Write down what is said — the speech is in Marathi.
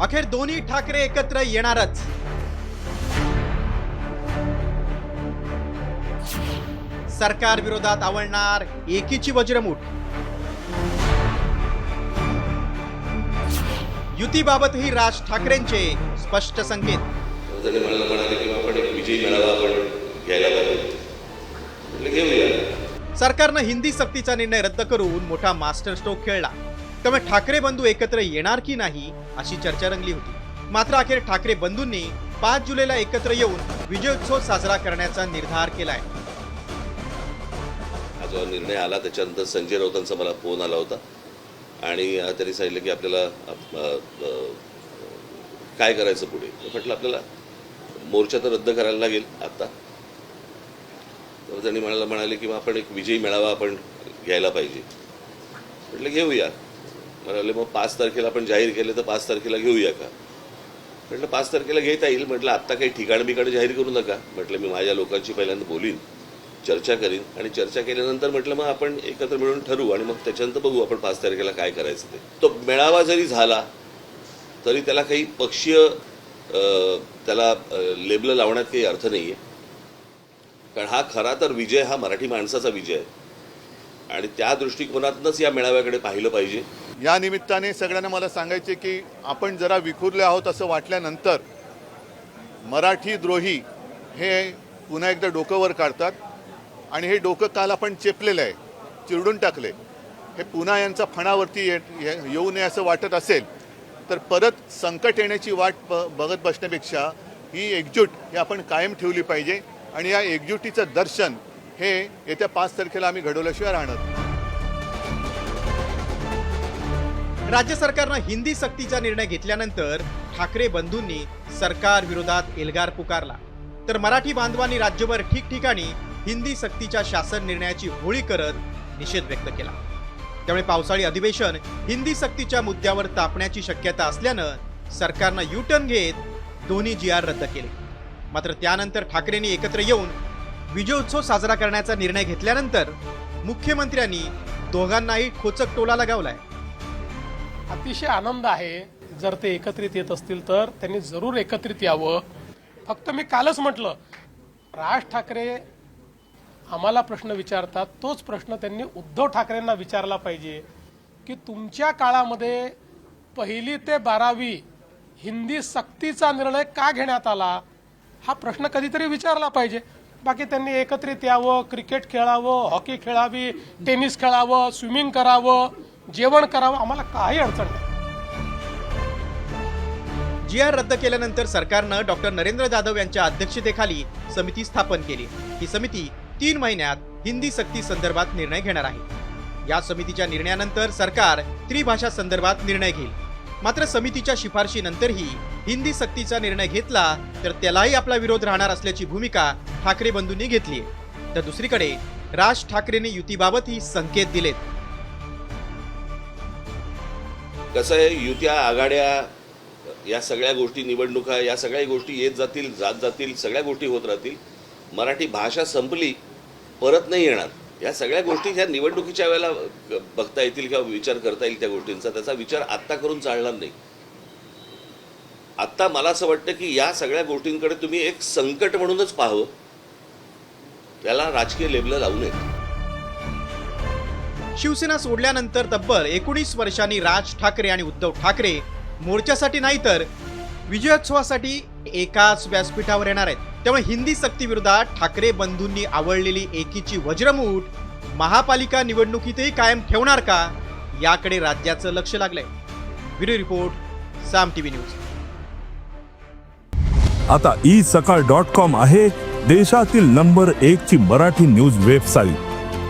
अखेर दोन्ही ठाकरे एकत्र येणारच. सरकार विरोधात आवळणार एकीची वज्रमूठ. युतीबाबतही राज ठाकरेंचे स्पष्ट संकेत. घेऊया सरकारनं हिंदी सक्तीचा निर्णय रद्द करून मोठा मास्टर स्ट्रोक खेळला. त्यामुळे ठाकरे बंधू एकत्र येणार की नाही अशी चर्चा रंगली होती. मात्र अखेर ठाकरे बंधूंनी पाच जुलैला एकत्र येऊन विजयोत्सव साजरा करण्याचा निर्धार केलाय. हा जो निर्णय आला त्याच्यानंतर संजय राऊतांचा मला फोन आला होता. आणि त्यांनी सांगितलं की आपल्याला काय करायचं पुढे? म्हटलं आपल्याला मोर्चा तर रद्द करायला लागेल आता. तर त्यांनी म्हणाला म्हणाले की मग आपण एक विजयी मेळावा आपण घ्यायला पाहिजे. म्हटलं घेऊया. म्हणाले मग पाच तारखेला आपण जाहीर केले तर पाच तारखेला घेऊया का? म्हटलं पाच तारखेला घेता येईल. म्हटलं आत्ता काही ठिकाण बिकाण जाहीर करू नका. म्हटलं मी माझ्या लोकांशी पहिल्यांदा बोलीन चर्चा करीन आणि चर्चा केल्यानंतर म्हटलं मग आपण एकत्र मिळून ठरवू आणि मग त्याच्यानंतर बघू आपण पाच तारखेला काय करायचं ते. तो मेळावा जरी झाला तरी त्याला काही पक्षीय त्याला लेबल लावण्यात काही अर्थ नाही आहे कारण हा खरा तर विजय हा मराठी माणसाचा विजय आहे. आणि त्या दृष्टिकोनातूनच या मेळाव्याकडे पाहिलं पाहिजे. या निमित्ताने सगळ्यांना मला सांगायचे की आपण जरा विखुरले आहोत असं वाटल्यानंतर मराठी द्रोही हे पुन्हा एकदा डोकं वर काढतात आणि हे डोकं काल आपण चेपलेलं आहे चिरडून टाकले हे पुन्हा यांचा फणावरती ये येऊ नये असं वाटत असेल तर परत संकट येण्याची वाट ब बघत बसण्यापेक्षा ही एकजूट ही आपण कायम ठेवली पाहिजे आणि या एकजुटीचं दर्शन हे येत्या पाच तारखेला आम्ही घडवल्याशिवाय राहणार. राज्य सरकारनं हिंदी सक्तीचा निर्णय घेतल्यानंतर ठाकरे बंधूंनी सरकार विरोधात एल्गार पुकारला. तर मराठी बांधवांनी राज्यभर ठिकठिकाणी हिंदी सक्तीच्या शासन निर्णयाची होळी करत निषेध व्यक्त केला. त्यामुळे पावसाळी अधिवेशन हिंदी सक्तीच्या मुद्द्यावर तापण्याची शक्यता असल्यानं सरकारनं यू टर्न घेत दोन्ही जी आर रद्द केले. मात्र त्यानंतर ठाकरेंनी एकत्र येऊन विजयोत्सव साजरा करण्याचा निर्णय घेतल्यानंतर मुख्यमंत्र्यांनी दोघांनाही खोचक टोला लगावलाय. अतिशय आनंद आहे. जर ते एकत्रित येत असतील तर त्यांनी जरूर एकत्रित यावं. फक्त मी कालच म्हटलं राज ठाकरे आम्हाला प्रश्न विचारतात तोच प्रश्न त्यांनी उद्धव ठाकरेंना विचारला पाहिजे की तुमच्या काळामध्ये पहिली ते बारावी हिंदी सक्तीचा निर्णय का घेण्यात आला? हा प्रश्न कधीतरी विचारला पाहिजे. बाकी त्यांनी एकत्रित यावं क्रिकेट खेळावं हॉकी खेळावी टेनिस खेळावं स्विमिंग करावं. जेवण करावं आम्हाला काही अडचण नाही. जी आर रद्द केल्यानंतर सरकारनं डॉक्टर नरेंद्र जाधव यांच्या अध्यक्षतेखाली समिती स्थापन केली. ही समिती तीन महिन्यात हिंदी सक्ती संदर्भात निर्णय घेणार आहे. या समितीच्या निर्णयानंतर सरकार त्रिभाषा संदर्भात निर्णय घेईल. मात्र समितीच्या शिफारशीनंतरही हिंदी सक्तीचा निर्णय घेतला तर त्यालाही आपला विरोध राहणार असल्याची भूमिका ठाकरे बंधूंनी घेतली तर दुसरीकडे राज ठाकरेंनी युतीबाबतही संकेत दिलेत. कसं आहे युत्या आघाड्या या सगळ्या गोष्टी निवडणुका या सगळ्या गोष्टी येत जातील जात जातील सगळ्या गोष्टी होत राहतील. मराठी भाषा संपली परत नाही येणार. या सगळ्या गोष्टी ह्या निवडणुकीच्या वेळेला बघता येतील किंवा विचार करता येईल त्या गोष्टींचा. त्याचा विचार आत्ता करून चालणार नाही. आत्ता मला असं वाटतं की या सगळ्या गोष्टींकडे तुम्ही एक संकट म्हणूनच पाहावं. त्याला राजकीय लेबल लावू नये शिवसेना सोडल्यानंतर तब्बल एकोणीस वर्षांनी राज ठाकरे आणि उद्धव ठाकरे मोर्चासाठी नाही तर विजयोत्सवासाठी एकाच व्यासपीठावर येणार आहेत. त्यामुळे हिंदी सक्तीविरोधात ठाकरे बंधूंनी आवडलेली एकीची वज्रमूठ महापालिका निवडणुकीतही कायम ठेवणार का याकडे राज्याचं लक्ष लागलंय. Video report Saam TV news. आता ई सकाळ डॉट कॉम आहे देशातील नंबर एक ची मराठी न्यूज वेबसाईट.